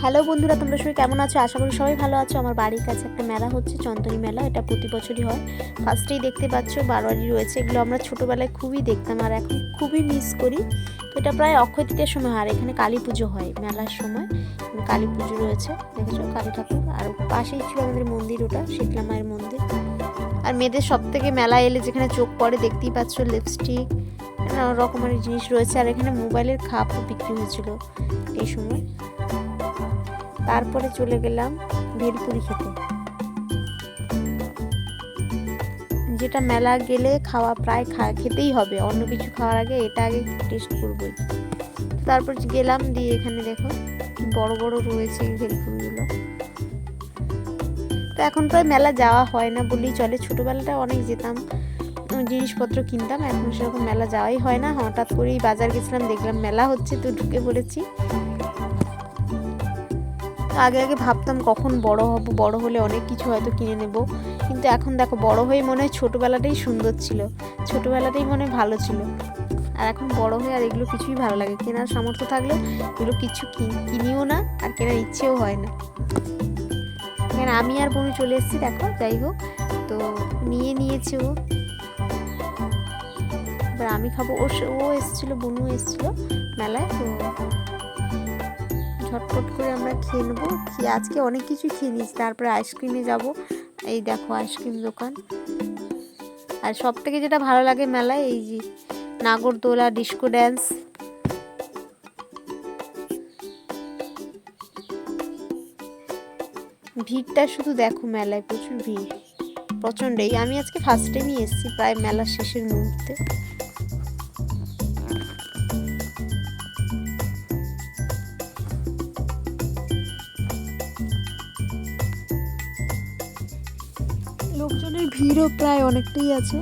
Hello বন্ধুরা, তোমরা সবাই কেমন আছো? আশা করি সবাই ভালো আছো। আমার বাড়ির কাছে একটা মেলা হচ্ছে, চন্দনী মেলা। এটা প্রতি বছরই হয়। ফার্স্টেই দেখতে পাচ্ছ, বারোয়ারি রয়েছে। এগুলো আমরা ছোটোবেলায় খুবই দেখতাম আর এখন খুবই মিস করি। এটা প্রায় অক্ষয় সময় হয়। আর এখানে কালী পুজো হয় মেলার সময়। কালী পুজো রয়েছে। দেখেছ, কালী ঠাকুর। আর পাশেই ছিল আমাদের মন্দির ওটা, শীতলা মায়ের মন্দির। আর মেয়েদের সব থেকে মেলা এলে যেখানে চোখ পড়ে দেখতেই পাচ্ছ লিপস্টিক নানা রকমের জিনিস রয়েছে। আর এখানে মোবাইলের খাপও বিক্রি হয়েছিল এই সময়। তারপরে চলে গেলাম ভেলপুরি খেতে। যেটা মেলা গেলে খাওয়া প্রায় খা খেতেই হবে। অন্য কিছু খাওয়ার আগে এটা আগে টেস্ট করবই। তারপর গেলাম দিয়ে এখানে দেখো বড় বড় রয়েছে ভেলপুরিগুলো। তো এখন প্রায় মেলা যাওয়া হয় না বলেই চলে। ছোটোবেলাটা অনেক যেতাম। জিনিসপত্র কিনতাম, এখন সেরকম মেলা যাওয়াই হয় না। হঠাৎ করেই বাজার গেছিলাম, দেখলাম মেলা হচ্ছে তো ঢুকে পড়েছি। আগে আগে ভাবতাম কখন বড় হব, বড় হলে অনেক কিছু হয়তো কিনে নেব। কিন্তু এখন দেখো, বড় হয়ে মনে হয় ছোটোবেলাটাই সুন্দর ছিল। ছোটোবেলাটাই মনে হয় ভালো ছিল। আর এখন বড় হয়ে আর এগুলো কিছুই ভালো লাগে কেনার সামর্থ্য থাকলেও এগুলো কিছু কিনিও না আর কেনার ইচ্ছেও হয় না। এখানে আমি আর বোনু চলে এসেছি, দেখো, যাই হোক। তো নিয়ে নিয়েছে ও। এবার আমি খাব। ও ও এসেছিল, বনু এসেছিল মেলায়, তো ঝটপট করে আমরা খেয়ে নেব। খেয়ে আজকে অনেক কিছু খেয়ে নিয়েছি। তারপরে আইসক্রিমে যাব। এই দেখো আইসক্রিম দোকান। আর সব থেকে যেটা ভালো লাগে মেলায়, এই যে নাগরদোলা ডিস্কো ড্যান্স। ভিড়টা শুধু দেখো মেলায়, প্রচুর ভিড়। প্রচণ্ডই আমি আজকে ফার্স্ট টাইমই এসেছি, প্রায় মেলার শেষের মুহূর্তে। লোকজনের ভিড়ও প্রায় অনেকটাই আছে।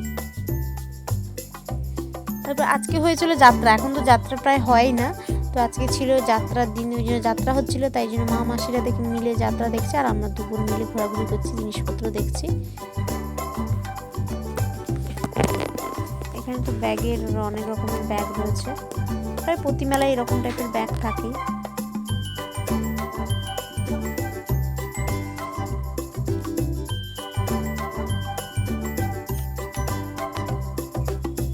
তারপর আজকে হয়েছিল যাত্রা, এখন তো যাত্রা প্রায় হয় না। তো আজকে ছিল যাত্রার দিন, ওই জন্য যাত্রা হচ্ছিল, তাই জন্য মা মাসিরা দেখে মিলে যাত্রা দেখছে, আর আমরা দুপুর মিলে ঘোরাঘুরি করছি, জিনিসপত্র দেখছি। এখানে তো ব্যাগের অনেক রকমের ব্যাগ রয়েছে। প্রায় প্রতি মেলায় এরকম টাইপের ব্যাগ থাকে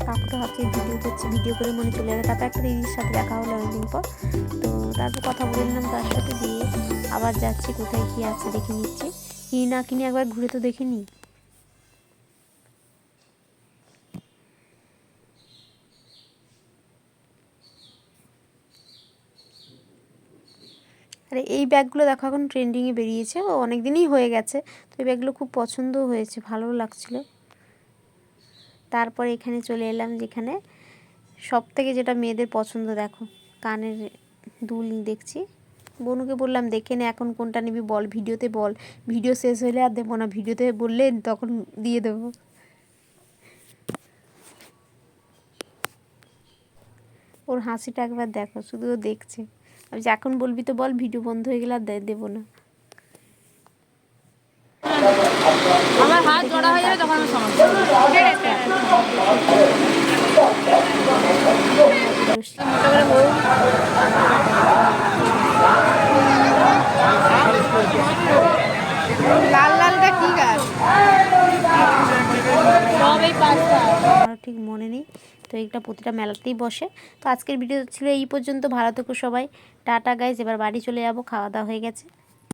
কাকু তো ভাবছি ভিডিও করছি ভিডিও করে মনে চলে যাবে। তারপর একটা দিদির সাথে দেখা হলো অনেকদিন পর। তো তারপর কথা বলে নিলাম তার সাথে দিয়ে আবার যাচ্ছি, কোথায় কি আছে দেখে নিচ্ছি। কি না কিনি একবার ঘুরে তো দেখে নিই। আরে এই ব্যাগগুলো দেখো, এখন ট্রেন্ডিংয়ে বেরিয়েছে। ও অনেক দিনই হয়ে গেছে। তো এই ব্যাগগুলো খুব পছন্দও হয়েছে, ভালোও লাগছিল। তারপর এখানে চলে এলাম যেখানে সব থেকে যেটা মেয়েদের পছন্দ, দেখো, কানের দুল দেখছি। বনুকে বললাম, দেখে নে এখন কোনটা নিবি বল, ভিডিওতে বল। ভিডিও শেষ হলে আর দেবো না, ভিডিওতে বললে তখন দিয়ে দেবো। ওর হাসিটা একবার দেখো, শুধু ও দেখছে। আমি যে, এখন বলবি তো বল, ভিডিও বন্ধ হয়ে গেলে আর দেবো না। আমার হাত জড়া হয়ে যাবে তখন সমস্যা ঠিক মনে নেই। তো এটা প্রতিটা মেলাতেই বসে। তো আজকের ভিডিও ছিল এই পর্যন্ত। ভালো থেকো সবাই। টাটা গাইজ এবার বাড়ি চলে যাব। খাওয়া দাওয়া হয়ে গেছে।